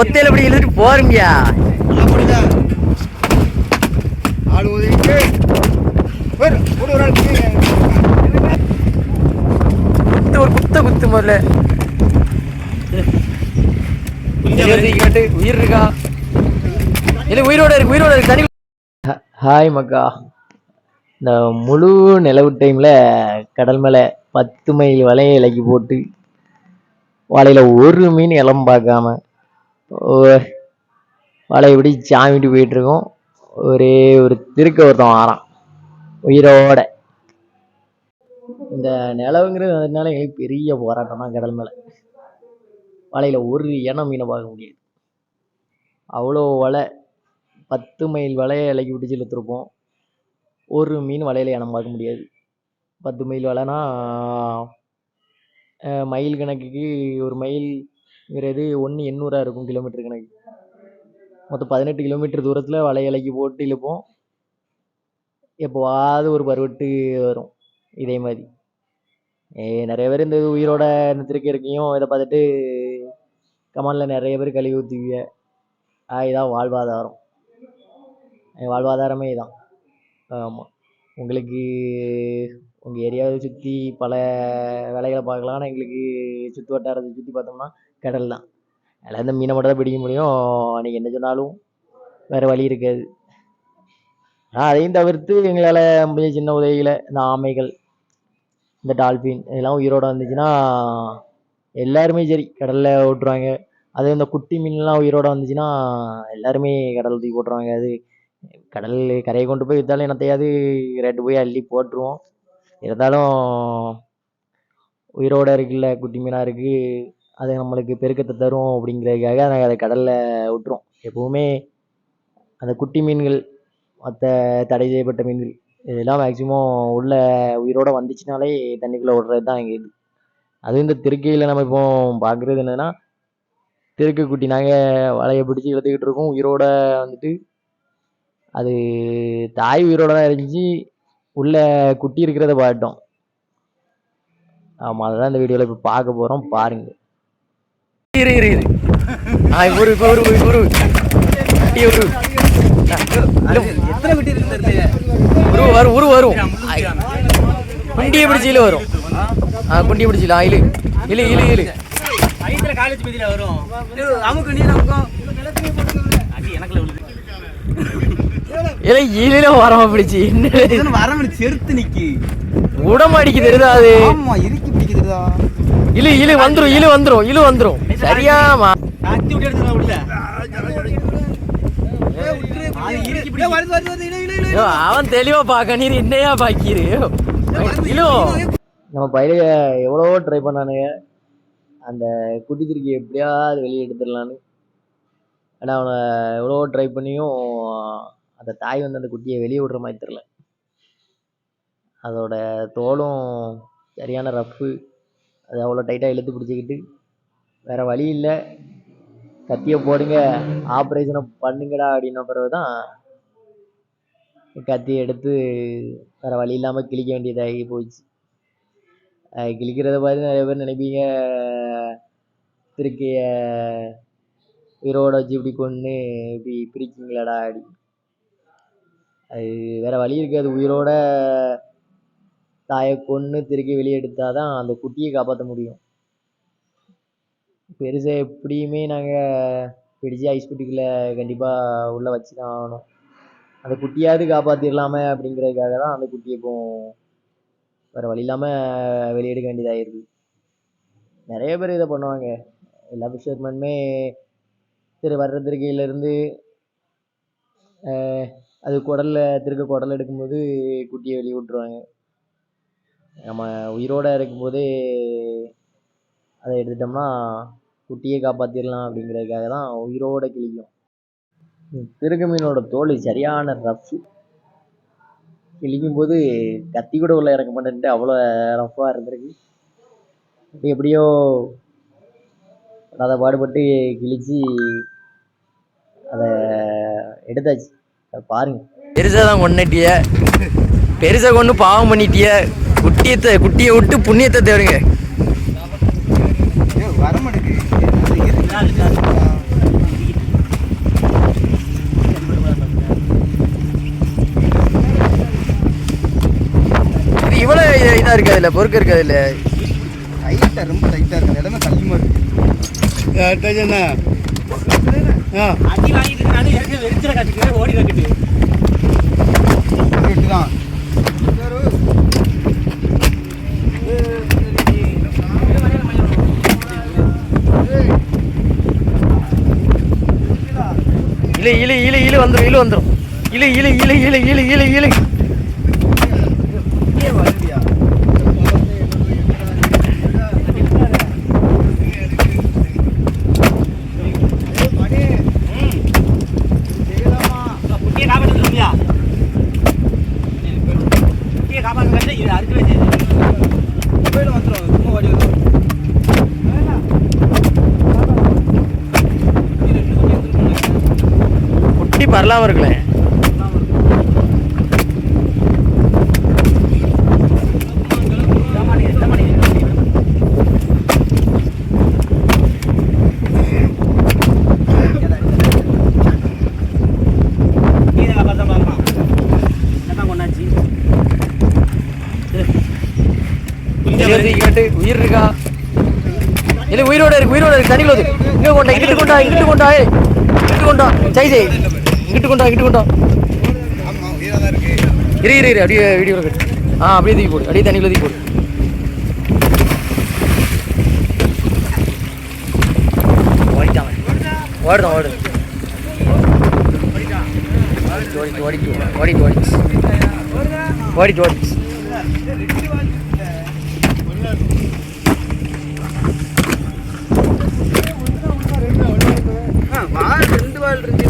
ஒத்தையில இப்படி இழுத்துட்டு போறீங்கயா? ஒரு. குத்து ஒரு குத்த குத்து முதல்ல. கேட்டு உயிர் இருக்கா? இல்ல உயிரோட இருக்கு உயிரோட இருக்கு. தனி ஹாய் மக்கா. இந்த முழு நிலவு டைமில் கடல் மேலே பத்து மைல் வலையை இலக்கி போட்டு வலையில் ஒரு மீன் இளம் பார்க்காம வலையை இப்படி சாமிட்டு போயிட்டுருக்கோம். ஒரே ஒரு திருக்க ஒருத்தன் வாரான். உயிரோட. இந்த நிலவுங்கிறது அதனால எங்களுக்கு பெரிய போராட்டம் தான் கடல் மேலே. வலையில் ஒரு இனம் மீனை பார்க்க முடியாது. அவ்வளோ வலை. பத்து மைல் வலையை இலக்கி பிடிச்சி இழுத்துருப்போம். ஒரு மீன் வலையில் இனம் பார்க்க முடியாது. பத்து மைல் வலைனா மைல் கணக்குக்கு ஒரு வேறு எது? ஒன்று எண்ணூறாக இருக்கும் கிலோமீட்டர் கணக்கு. மொத்தம் பதினெட்டு கிலோமீட்டர் தூரத்தில் வலை இலைக்கு போட்டு இழுப்போம். எப்போவாவது ஒரு பருவட்டு வரும். இதே மாதிரி. ஏ நிறைய பேர் இந்த உயிரோட இந்த இருக்கையும் இதை பார்த்துட்டு கமலில் நிறைய பேர் கழுவி ஊற்றுவீங்க ஆ இதான் வாழ்வாதாரம். என் வாழ்வாதாரமே இதான். ஆமாம் உங்களுக்கு உங்கள் ஏரியாவை சுற்றி பல வேலைகளை பார்க்கலாம். ஆனால் எங்களுக்கு சுற்று வட்டாரத்தை சுற்றி பார்த்தோம்னா கடல் தான். அதில் இந்த மீனை மட்டும் தான் பிடிக்க முடியும். நீங்கள் என்ன சொன்னாலும் வேறு வழி இருக்காது. ஆனால் அதையும் தவிர்த்து எங்களால் முடிஞ்ச சின்ன உதவிகளை இந்த ஆமைகள் இந்த டால்பின் இதெல்லாம் உயிரோட வந்துச்சுன்னா எல்லாருமே சரி கடலில் ஓட்டுருவாங்க அது இந்த குட்டி மீன்லாம் உயிரோட வந்துச்சுன்னா எல்லாருமே கடல் தூக்கி போட்டுருவாங்க. அது கடல் கரையை கொண்டு போய் விற்றாலும் என்னத்தையாவது ரேட்டு போய் அள்ளி போட்டுருவோம். இருந்தாலும் உயிரோட இருக்குல்ல குட்டி மீனாக இருக்குது அது நம்மளுக்கு பெருக்கத்தை தரும் அப்படிங்கிறதுக்காக நாங்கள் அதை கடலில் விட்டுருவோம் எப்போவுமே அந்த குட்டி மீன்கள் மற்ற தடை செய்யப்பட்ட மீன்கள் இதெல்லாம் மேக்ஸிமம் உள்ள உயிரோடு வந்துச்சுனாலே தண்ணிக்குள்ளே விடுறது தான் எங்கள் இது. அதுவும் இந்த திருக்கையில் நம்ம இப்போ பார்க்குறது என்னென்னா திருக்கை குட்டி நாங்கள் வலையை பிடிச்சி இழுத்துக்கிட்டு இருக்கோம். உயிரோட வந்துட்டு அது தாய் உயிரோட தான் இருந்துச்சு. உள்ள குட்டி இருக்கிறத பாட்டோம் ஆமாம் அதுதான் இந்த வீடியோவில் இப்போ பார்க்க போகிறோம் பாருங்கள் இரு இரு இரு. ஆ ஒரு இப்போ ஒரு இப்போ ஒரு குட்டி ஒரு எத்தனை குட்டி இருக்கு உரு வரும் உரு வரும் குண்டியை பிடிச்சில வரும் ஆ குண்டியை பிடிச்சில இழு. இழு. இழு இழு ஐத்துல காலேஜ் வரும். அமுக்கு நீ விழுது. இல்லை வரமா பிடிச்சி. என்ன? வரவன் செருத்து நிக்கி. உடம்பு அடிக்கு தெரியுதா அது? ஆமா இறுக்கி பிடிக்குதுடா. இழு இழு வந்துரும் இழு வந்துரும் இழு வந்துரும். சரியாமா அத்தி விட்டு உள்ள. அவன் தெளிவா பாக்க நீர் என்னையா பாக்கிரு? நம்ம பயில எவ்வளவோ ட்ரை பண்ணானுங்க. அந்த குட்டி திருக்கி எப்படியாவது வெளியே எடுத்துடலான்னு. ஆனால் அவனை எவ்வளவோ ட்ரை பண்ணியும் அந்த தாய் வந்து அந்த குட்டியை வெளியே விடுற மாதிரி தெரில அதோட தோலும் சரியான ரஃப்பு அது அவ்வளோ டைட்டாக இழுத்து பிடிச்சிக்கிட்டு வேறு வழி இல்லை. கத்தியை போடுங்க. ஆப்ரேஷனை பண்ணுங்கடா அப்படின்ன பிறகு தான் கத்தி எடுத்து வேறு வழி இல்லாமல் கிழிக்க வேண்டியதாகி போச்சு. அது கிழிக்கிறத பார்த்து நிறைய பேர் நினைப்பீங்க. திருக்கைய உயிரோட வச்சு இப்படி கொன்று இப்படி பிரிக்கிங்களாடா அப்படி. அது வேற வழி இருக்காது. உயிரோட தாயை கொன்று திருக்கி வெளியே எடுத்தால் தான் அந்த குட்டியை காப்பாற்ற முடியும். பெருசாக எப்படியுமே நாங்கள் பிடிச்சி ஐஸ் குட்டிக்குள்ளே கண்டிப்பாக உள்ளே வச்சு தான் ஆகணும். அந்த குட்டியாவது காப்பாற்றிடலாமே அப்படிங்கிறதுக்காக தான் அந்த குட்டியை இப்போ வேறு வழி இல்லாமல் வெளியெடுக்க வேண்டியதாகிருக்கு நிறைய பேர் இதை பண்ணுவாங்க. எல்லா ஃபிஷர்மேனுமே சரி வர்ற திருக்கையிலேருந்து அது குடலில் திருக்க குடல் எடுக்கும்போது குட்டியை வெளியே விட்ருவாங்க நம்ம உயிரோட இருக்கும்போதே அதை எடுத்துட்டோம்னா குட்டியை காப்பாற்றிடலாம் அப்படிங்கிறதுக்காக தான் உயிரோட கிழிக்கும் திருக்க மீனோட தோல் சரியான ரஃப்பு கிழிக்கும் போது கத்தி கூட உள்ள இறக்க மாட்டேன்ட்டு அவ்வளோ ரஃப்பாக இருந்திருக்கு. எப்படியோ அதை பாடுபட்டு கிழிச்சு அதை எடுத்தாச்சு. அதை பாருங்க. பெருசாக தான் கொண்டுட்டிய பெருசாக கொண்டு பாவம் பண்ணிட்டிய. குட்டியத்தை குட்டியை விட்டு புண்ணியத்தை தேடுங்க. வரமாட்டேங்குது. இவ்வளோ இதாக இருக்குது அதில் பொறுக்க இருக்காது இல்லை டைட்டாக ரொம்ப டைட்டாக இருக்குது இடமே கஷ்டமாக இருக்குது ஓடி தான். இழு இழு இழு இழு வந்துரும் இழு வந்துடும் இழு இழு இழு இழு இழு இழு இழு குட்டியை காப்பாற்ற சொல்லுவியா குட்டியை காப்பாற்ற கட்டி இது அறுக்கவே செய்யுது மொபைல் வந்துடும் சும்மா ஓடி வரும் குட்டி பரலாம இருக்குல்ல உயிர் இருக்கா? இல்ல உயிரோட இருக்கு உயிரோட இருக்கு. தண்ணிக்குள்ள வந்து கொண்டா இங்கிட்டு கொண்டா இங்கிட்டு கொண்டா. இங்கிட்டு கொண்டா. ஜெய் ஜெய். இங்கிட்டு கொண்டா இங்கிட்டு கொண்டா இரு இரு இரு அப்படியே வீடியோவில் கட்டு. ஆ அப்படியே தூக்கி போடு அப்படியே தண்ணியில் தூக்கி போடு. ஓடிட்டான் ஓடுதான் ஓடு ஓடிட்டு ஓடிட்டு ஓடிட்டு ஓடிச்சு ஓடிட்டு. ஓடிச்சு ரெண்டு வால் இருக்கு.